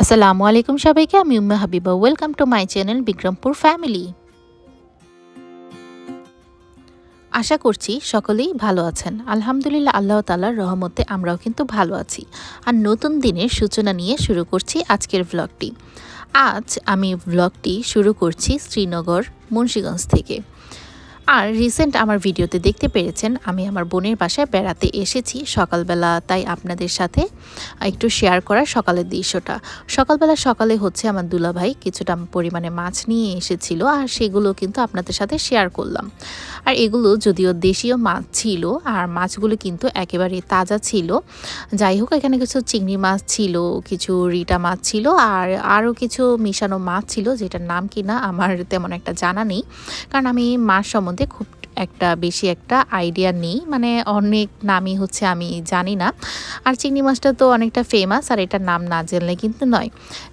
আসসালামু আলাইকুম সবাইকে, আমি Umma Habiba. Welcome to my channel Bikrampur family আশা করছি সকলেই ভালো আছেন। আলহামদুলিল্লাহ, আল্লাহ তালার রহমতে আমরাও কিন্তু ভালো আছি। আর নতুন দিনের সূচনা নিয়ে শুরু করছি আজকের ভ্লগটি আজ আমি ভ্লগটি শুরু করছি শ্রীনগর, মুন্সীগঞ্জ থেকে। আর রিসেন্ট আমার ভিডিওতে দেখতে পেরেছেন, আমি আমার বোনের বাসায় বেড়াতে এসেছি সকালবেলা, তাই আপনাদের সাথে একটু শেয়ার করার সকালের দৃশ্যটা। সকালবেলা সকালে হচ্ছে আমার দুলাভাই কিছুটা পরিমাণে মাছ নিয়ে এসেছিল আর সেগুলো কিন্তু আপনাদের সাথে শেয়ার করলাম। আর এগুলো যদিও দেশীয় মাছ ছিল, আর মাছগুলো কিন্তু একেবারে তাজা ছিল। যাই হোক, এখানে কিছু চিংড়ি মাছ ছিল, কিছু রিটা মাছ ছিল, আর আরও কিছু মিশানো মাছ ছিল, যেটার নাম কিনা আমার তেমন একটা জানা নেই। কারণ আমি মাছ সম্বন্ধে খুব একটা বেশি একটা আইডিয়া নেই। মানে অনেক নামই হচ্ছে আমি জানি না। আর চিংড়ি মাছটা তো অনেকটা ফেমাস আর এটার নাম না জানলে কিন্তু নয়।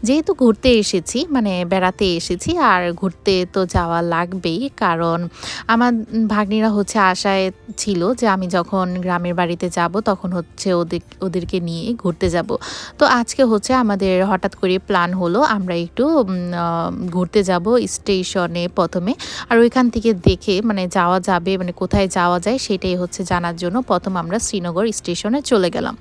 যেহেতু ঘুরতে এসেছি মানে বেড়াতে এসেছি, আর ঘুরতে তো যাওয়া লাগবেই, কারণ আমার ভাগ্নিরা হচ্ছে আশায় ছিল যে আমি যখন গ্রামের বাড়িতে যাব, তখন হচ্ছে ওদের, ওদেরকে নিয়ে ঘুরতে যাব। তো আজকে হচ্ছে আমাদের হঠাৎ করে প্ল্যান হলো, আমরা একটু ঘুরতে যাব স্টেশনে প্রথমে। আর ওইখান থেকে দেখে মানে যাওয়া যাবে মানে কোথায় যাওয়া যায় সেটাই হচ্ছে জানার জন্য প্রথম আমরা শ্রীনগর স্টেশনে চলে গেলাম।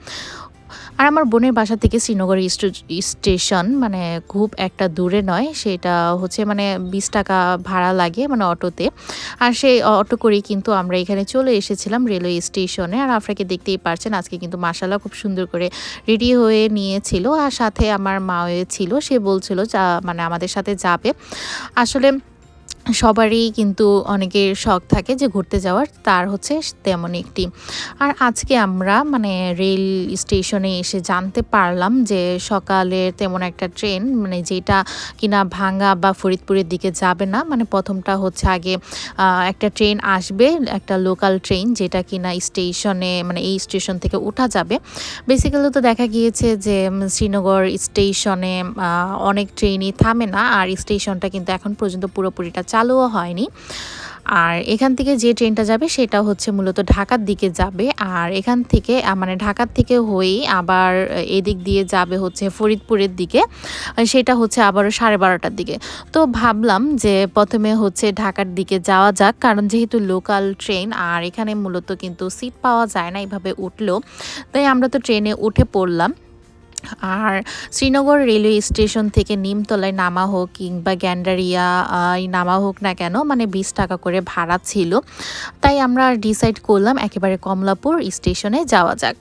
আর আমার বোনের বাসা থেকে শ্রীনগর স্টে- স্টেশন মানে খুব একটা দূরে নয়, সেটা হচ্ছে মানে বিশ টাকা ভাড়া লাগে মানে অটোতে। আর সেই অটো করেই কিন্তু আমরা এখানে চলে এসেছিলাম রেলওয়ে স্টেশনে। আর আপনাকে দেখতেই পারছেন, আজকে কিন্তু মাসালা খুব সুন্দর করে রেডি হয়ে নিয়েছিল। আর সাথে আমার মাও ছিল, সে বলছিল মানে আমাদের সাথে যাবে। আসলে সবারই কিন্তু অনেকের শখ থাকে যে ঘুরতে যাওয়ার, তার হচ্ছে তেমন একটি। আর আজকে আমরা মানে রেল স্টেশনে এসে জানতে পারলাম যে সকালের তেমন একটা ট্রেন মানে যেটা কিনা ভাঙ্গা বা ফরিদপুরের দিকে যাবে না মানে প্রথমটা হচ্ছে আগে একটা ট্রেন আসবে, একটা লোকাল ট্রেন যেটা কিনা স্টেশনে মানে এই স্টেশন থেকে ওঠা যাবে। বেসিক্যালি তো দেখা গিয়েছে যে শ্রীনগর স্টেশনে অনেক ট্রেনই থামে না, আর স্টেশনটা কিন্তু এখন পর্যন্ত পুরোপুরিটা চালুও হয়নি। আর এখান থেকে যে ট্রেনটা যাবে সেটা হচ্ছে মূলত ঢাকার দিকে যাবে। আর এখান থেকে মানে ঢাকার থেকে হয়েই আবার এদিক দিয়ে যাবে হচ্ছে ফরিদপুরের দিকে। সেটা হচ্ছে আবারও সাড়ে বারোটার দিকে। তো ভাবলাম যে প্রথমে হচ্ছে ঢাকার দিকে যাওয়া যাক, কারণ যেহেতু লোকাল ট্রেন, আর এখানে মূলত কিন্তু সিট পাওয়া যায় না এইভাবে উঠল তাই আমরা তো ট্রেনে উঠে পড়লাম। আর শ্রীনগর রেলওয়ে স্টেশন থেকে নিমতলায় নামা হোক কিংবা গ্যান্ডারিয়া নামা হোক না কেন মানে বিশ টাকা করে ভাড়া ছিল। তাই আমরা ডিসাইড করলাম একেবারে কমলাপুর স্টেশনে যাওয়া যাক।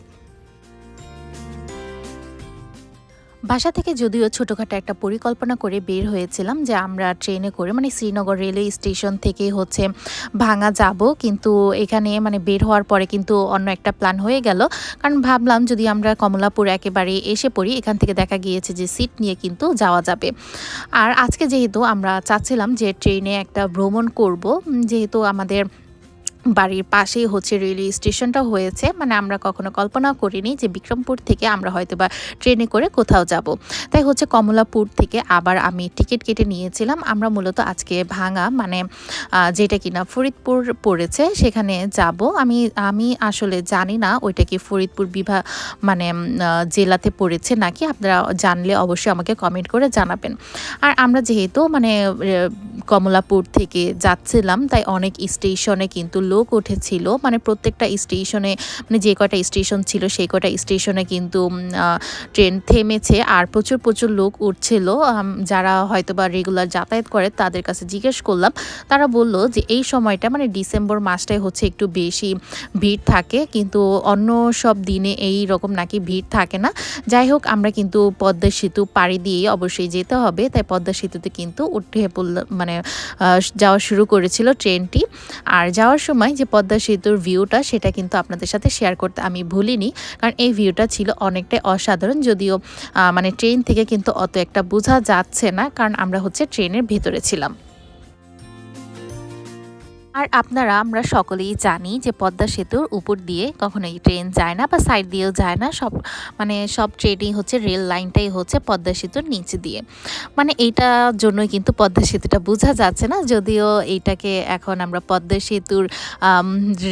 বাসা থেকে যদিও ছোটোখাটো একটা পরিকল্পনা করে বের হয়েছিলাম যে আমরা ট্রেনে করে মানে শ্রীনগর রেলওয়ে স্টেশন থেকে হচ্ছে ভাঙা যাব। কিন্তু এখানে মানে বের হওয়ার পরে কিন্তু অন্য একটা প্ল্যান হয়ে গেল। কারণ ভাবলাম যদি আমরা কমলাপুর একেবারে এসে পড়ি, এখান থেকে দেখা গিয়েছে যে সিট নিয়ে কিন্তু যাওয়া যাবে। আর আজকে যেহেতু আমরা চাচ্ছিলাম যে ট্রেনে একটা ভ্রমণ করব, যেহেতু আমাদের বাড়ির পাশেই হচ্ছে রেলওয়ে স্টেশনটা হয়েছে। মানে আমরা কখনো কল্পনা করিনি যে বিক্রমপুর থেকে আমরা হয়তো বা ট্রেনে করে কোথাও যাব। তাই হচ্ছে কমলাপুর থেকে আবার আমি টিকিট কেটে নিয়েছিলাম। আমরা মূলত আজকে ভাঙা মানে যেটা কিনা ফরিদপুর পড়েছে, সেখানে যাব। আমি আমি আসলে জানি না ওইটা কি ফরিদপুর বিভাগ মানে জেলাতে পড়েছে নাকি। আপনারা জানলে অবশ্যই আমাকে কমেন্ট করে জানাবেন। আর আমরা যেহেতু মানে কমলাপুর থেকে যাচ্ছিলাম, তাই অনেক স্টেশনে কিন্তু লোক উঠেছিল মানে প্রত্যেকটা স্টেশনে মানে যে কটা স্টেশন ছিল সেই কটা স্টেশনে কিন্তু ট্রেন থেমেছে। আর প্রচুর প্রচুর লোক উঠছিল। যারা হয়তো বা রেগুলার যাতায়াত করে তাদের কাছে জিজ্ঞেস করলাম। তারা বলল যে, এই সময়টা মানে ডিসেম্বর মাসটাই হচ্ছে একটু বেশি ভিড় থাকে। কিন্তু অন্য সব দিনে এই রকম নাকি ভিড় থাকে না। যাই হোক, আমরা কিন্তু পদ্মা সেতু পাড়ি দিয়ে অবশ্যই যেতে হবে। তাই পদ্মা সেতুতে কিন্তু উঠে পড়লাম মানে যাওয়া শুরু করেছিল ট্রেনটি। আর যাওয়ার সময় যে পদ্মা সেতুর ভিউটা সেটা কিন্তু আপনাদের সাথে শেয়ার করতে আমি ভুলিনি। কারণ এই ভিউটা ছিল অনেকটাই অসাধারণ, যদিও মানে ট্রেন থেকে কিন্তু অত একটা বোঝা যাচ্ছে না, কারণ আমরা হচ্ছে ট্রেনের ভেতরে ছিলাম। আর আপনারা, আমরা সকলেই জানি যে পদ্মা সেতুর উপর দিয়ে কখনোই ট্রেন যায় না বা সাইড দিয়েও যায় না। সব মানে সব ট্রেনই হচ্ছে রেল লাইনটাই হচ্ছে পদ্মা সেতুর নিচে দিয়ে। মানে এইটার জন্যই কিন্তু পদ্মা সেতুটা বোঝা যাচ্ছে না। যদিও এইটাকে এখন আমরা পদ্মা সেতুর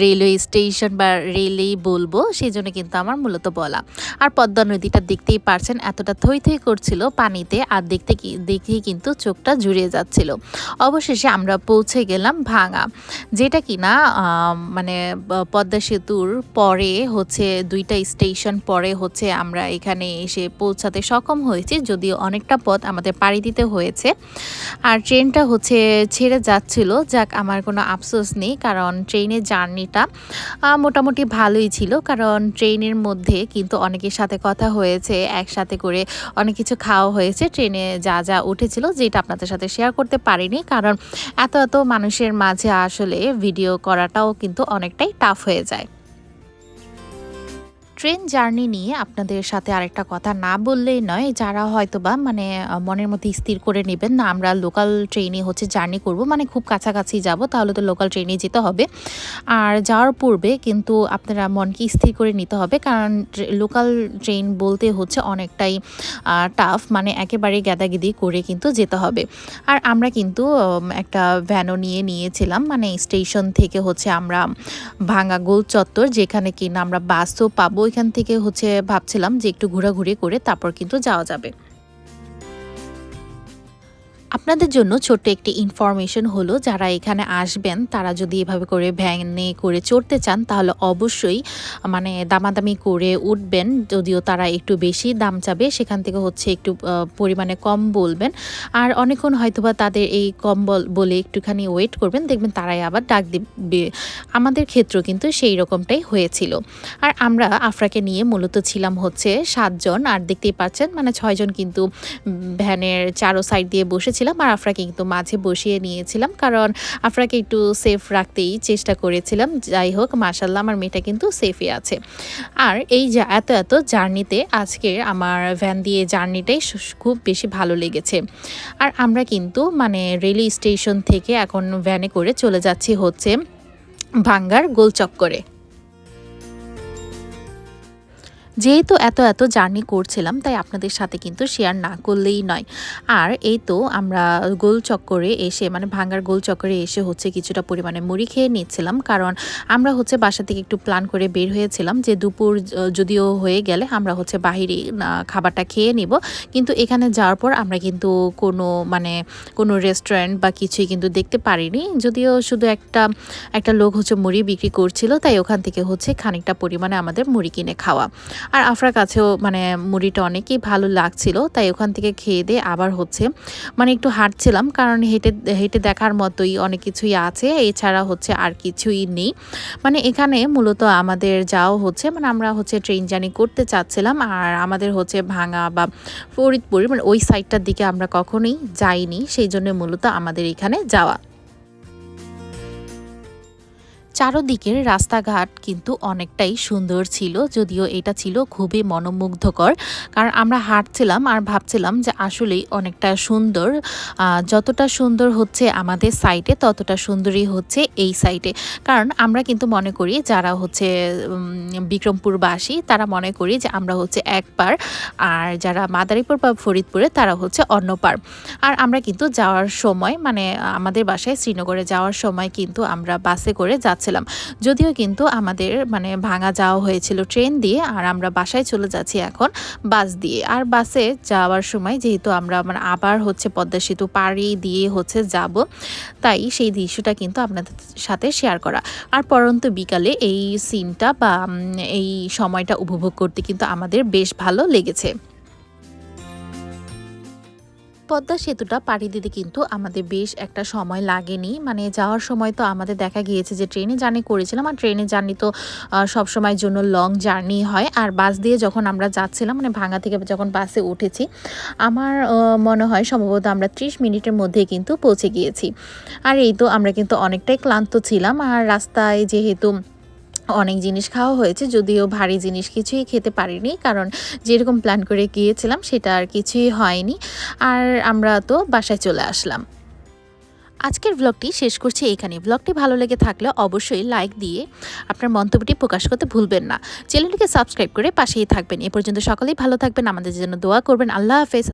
রেলওয়ে স্টেশন বা রেলেই বলব সেই জন্য কিন্তু আমার মূলত বলা। আর পদ্মা নদীটা দেখতেই পারছেন, এতটা থই থই করছিল পানিতে, আর দেখতে দেখেই কিন্তু চোখটা জুড়িয়ে যাচ্ছিল। অবশেষে আমরা পৌঁছে গেলাম ভাঙা। যেটা কি না মানে পদ্মা সেতুর পরে হচ্ছে দুইটা স্টেশন পরে হচ্ছে আমরা এখানে এসে পৌঁছাতে সক্ষম হয়েছি, যদিও অনেকটা পথ আমাদের পাড়ি দিতে হয়েছে। আর ট্রেনটা হচ্ছে ছেড়ে যাচ্ছিল, যাক আমার কোনো আফসোস নেই, কারণ ট্রেনের জার্নিটা মোটামুটি ভালোই ছিল, কারণ ট্রেনের মধ্যে কিন্তু অনেকের সাথে কথা হয়েছে, একসাথে করে অনেক কিছু খাওয়া হয়েছে, ট্রেনে যা যা উঠেছিল, যেটা আপনাদের সাথে শেয়ার করতে পারিনি, কারণ এত এত মানুষের মাঝে আসলে ভিডিও করাটাও কিন্তু অনেকটাই টাফ হয়ে যায়। ট্রেন জার্নি নিয়ে আপনাদের সাথে আরেকটা কথা না বললেই নয়, যারা হয়তো বা মানে মনের মধ্যে স্থির করে নেবেন না, আমরা লোকাল ট্রেনে হচ্ছে জার্নি করব মানে খুব কাছাকাছি যাব, তাহলে তো লোকাল ট্রেনে যেতে হবে। আর যাওয়ার পূর্বে কিন্তু আপনারা মনকে স্থির করে নিতে হবে, কারণ লোকাল ট্রেন বলতে হচ্ছে অনেকটাই টাফ মানে একেবারে গ্যাদাগিদি করে কিন্তু যেতে হবে। আর আমরা কিন্তু একটা ভ্যানও নিয়ে নিয়েছিলাম মানে স্টেশন থেকে হচ্ছে আমরা ভাঙা গোল চত্বর যেখানে কিনা আমরা বাসও পাবো ওইখান থেকে হচ্ছে ভাবছিলাম যে একটু ঘোরাঘুরি করে তারপর কিন্তু যাওয়া যাবে। আপনাদের জন্য ছোট্ট একটি ইনফরমেশন হলো, যারা এখানে আসবেন, তারা যদি এভাবে করে ভ্যানে করে চড়তে চান, তাহলে অবশ্যই মানে দামাদামি করে উঠবেন, যদিও তারা একটু বেশি দাম চাবে, সেখান থেকে হচ্ছে একটু পরিমাণে কম বলবেন। আর অনেকক্ষণ হয়তোবা তাদের এই কম বলে একটুখানি ওয়েট করবেন, দেখবেন তারাই আবার ডাক দিবে। আমাদের ক্ষেত্র কিন্তু সেই রকমটাই হয়েছিল। আর আমরা আফরাকে নিয়ে মূলত ছিলাম হচ্ছে সাতজন, আর দেখতেই পাচ্ছেন মানে ছয়জন কিন্তু ভ্যানের চারো সাইড দিয়ে বসেছিল। করেছিলাম আর আফরাকে কিন্তু মাঝে বসিয়ে নিয়েছিলাম, কারণ আফরাকে একটু সেফ রাখতেই চেষ্টা করেছিলাম। যাই হোক মাসাল্লাহ আমার মেয়েটা কিন্তু সেফই আছে। আর এই যা, এত এত জার্নিতে আজকের আমার ভ্যান দিয়ে জার্নিটাই খুব বেশি ভালো লেগেছে। আর আমরা কিন্তু মানে রেলওয়ে স্টেশন থেকে এখন ভ্যানে করে চলে যাচ্ছি হচ্ছে ভাঙ্গার গোলচক্করে। যেহেতু এত এত জার্নি করছিলাম, তাই আপনাদের সাথে কিন্তু শেয়ার না করলেই নয়। আর এই তো আমরা গোল চক্করে এসে মানে ভাঙ্গার গোল চক্করে এসে হচ্ছে কিছুটা পরিমাণে মুড়ি খেয়ে নিচ্ছিলাম। কারণ আমরা হচ্ছে বাসা থেকে একটু প্ল্যান করে বের হয়েছিলাম যে দুপুর যদিও হয়ে গেলে আমরা হচ্ছে বাহিরে খাবারটা খেয়ে নিব। কিন্তু এখানে যাওয়ার পর আমরা কিন্তু কোনো মানে কোনো রেস্টুরেন্ট বা কিছুই কিন্তু দেখতে পারিনি। যদিও শুধু একটা একটা লোক হচ্ছে মুড়ি বিক্রি করছিল, তাই ওখান থেকে হচ্ছে খানিকটা পরিমাণে আমাদের মুড়ি কিনে খাওয়া। আর আফরার কাছেও মানে মুড়িটা অনেকই ভালো লাগছিল, তাই ওখান থেকে খেয়ে দিয়ে আবার হচ্ছে মানে একটু হাঁটছিলাম, কারণ হেঁটে হেঁটে দেখার মতোই অনেক কিছুই আছে, এছাড়া হচ্ছে আর কিছুই নেই। মানে এখানে মূলত আমাদের যাও হচ্ছে মানে আমরা হচ্ছে ট্রেন জার্নি করতে চাচ্ছিলাম, আর আমাদের হচ্ছে ভাঙা বা ফরিদপুর মানে ওই সাইডটার দিকে আমরা কখনোই যাইনি, সেই জন্য মূলত আমাদের এখানে যাওয়া। চারোদিকের রাস্তাঘাট কিন্তু অনেকটাই সুন্দর ছিল, যদিও এটা ছিল খুবই মনোমুগ্ধকর। কারণ আমরা হাঁটছিলাম আর ভাবছিলাম যে আসলেই অনেকটা সুন্দর। যতটা সুন্দর হচ্ছে আমাদের সাইটে ততটা সুন্দরই হচ্ছে এই সাইটে কারণ আমরা কিন্তু মনে করি যারা হচ্ছে বিক্রমপুরবাসী, তারা মনে করি যে আমরা হচ্ছে এক পার আর যারা মাদারীপুর বা ফরিদপুরে, তারা হচ্ছে অন্য পার আর আমরা কিন্তু যাওয়ার সময় মানে আমাদের বাসায় শ্রীনগরে যাওয়ার সময় কিন্তু আমরা বাসে করে যাচ্ছি। যাচ্ছিলাম। যদিও কিন্তু আমাদের মানে ভাঙা যাওয়া হয়েছিল ট্রেন দিয়ে আর আমরা বাসায় চলে যাচ্ছি এখন বাস দিয়ে। আর বাসে যাওয়ার সময় যেহেতু আমরা মানে আবার হচ্ছে পদ্মা সেতু পাড়ি দিয়ে হচ্ছে যাব, তাই সেই দৃশ্যটা কিন্তু আপনাদের সাথে শেয়ার করা। আর পরন্ত বিকালে এই সিনটা বা এই সময়টা উপভোগ করতে কিন্তু আমাদের বেশ ভালো লেগেছে। পদ্মা সেতুটা পাড়ি দিতে কিন্তু আমাদের বেশ একটা সময় লাগেনি। মানে যাওয়ার সময় তো আমাদের দেখা গিয়েছে যে ট্রেনে জার্নি করেছিলাম আর ট্রেনে জার্নি তো সব সময়ের জন্য লং জার্নি হয়। আর বাস দিয়ে যখন আমরা যাচ্ছিলাম মানে ভাঙা থেকে যখন বাসে উঠেছি, আমার মনে হয় সম্ভবত আমরা ত্রিশ মিনিটের মধ্যে কিন্তু পৌঁছে গিয়েছি। আর এই তো আমরা কিন্তু অনেকটাই ক্লান্ত ছিলাম। আর রাস্তায় যেহেতু অনেক জিনিস খাওয়া হয়েছে, যদিও ভারী জিনিস কিছুই খেতে পারিনি, কারণ যেরকম প্ল্যান করে গিয়েছিলাম সেটা আর কিছুই হয়নি। আর আমরা তো বাসায় চলে আসলাম। আজকের ব্লগটি শেষ করছি এখানে ব্লগটি ভালো লেগে থাকলে অবশ্যই লাইক দিয়ে আপনার মন্তব্যটি প্রকাশ করতে ভুলবেন না। চ্যানেলটিকে সাবস্ক্রাইব করে পাশেই থাকবেন। এ পর্যন্ত সকলেই ভালো থাকবেন। আমাদের জন্য দোয়া করবেন। আল্লাহ হাফেজ।